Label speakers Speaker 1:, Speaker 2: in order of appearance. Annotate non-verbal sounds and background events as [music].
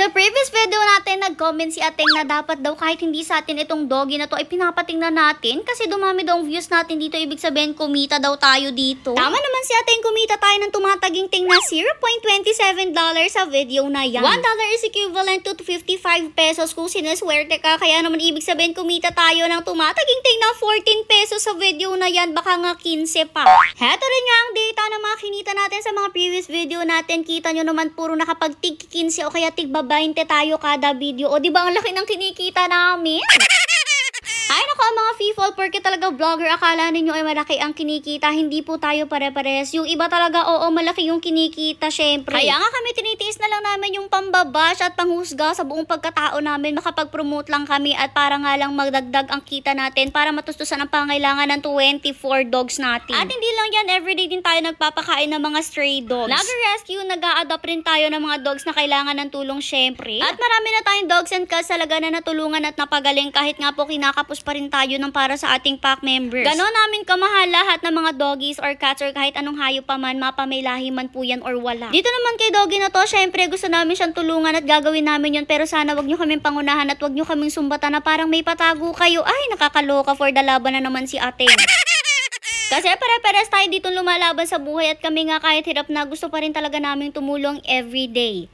Speaker 1: Sa previous video natin, nag-comment si Ateng na dapat daw kahit hindi sa atin itong doggy na to ay pinapatingnan natin kasi dumami daw views natin dito. Ibig sabihin, kumita daw tayo dito. Tama naman si Ateng, kumita tayo ng tumataging ting na 0.27 sa video na yan. 1 dollar is equivalent to 55 pesos kung sinaswerte ka. Kaya naman ibig sabihin, kumita tayo ng tumataging ting na 14 pesos sa video na yan. Baka nga 15 pa. Heto rin nga ang data na kinita natin sa mga previous video natin. Kita nyo naman puro nakapag tig 15 o kaya tig 20 tayo kada video. O di ba ang laki ng kinikita namin? [laughs] Ay nako mga people, porque talaga vlogger, akala ninyo ay malaki ang kinikita. Hindi po tayo pare-pares. Yung iba talaga, oo, malaki yung kinikita, syempre. Kaya nga kami tinitiis na lang namin yung pambabash at panghusga sa buong pagkatao namin. Makapag-promote lang kami at para nga lang magdagdag ang kita natin para matustusan ang pangailangan ng 24 dogs natin. At hindi lang yan, everyday din tayo nagpapakain ng mga stray dogs. Nag-rescue, nag-a-adopt rin tayo ng mga dogs na kailangan ng tulong, syempre. At marami na tayong dogs and cats talaga na natulungan at napagaling kahit nga po kinakapos pa rin tayo ng para sa ating pack members. Ganon namin kamahal lahat ng mga doggies or cats or kahit anong hayop pa man, mapamilahi man po yan or wala. Dito naman kay doggy na to, syempre gusto namin siyang tulungan at gagawin namin yun pero sana wag nyo kaming pangunahan at wag nyo kaming sumbatan na parang may patago kayo. Ay, nakakaloka for the laban na naman si ate. [laughs] Kasi pare-pares tayo dito lumalaban sa buhay at kami nga kahit hirap na gusto pa rin talaga namin tumulong everyday.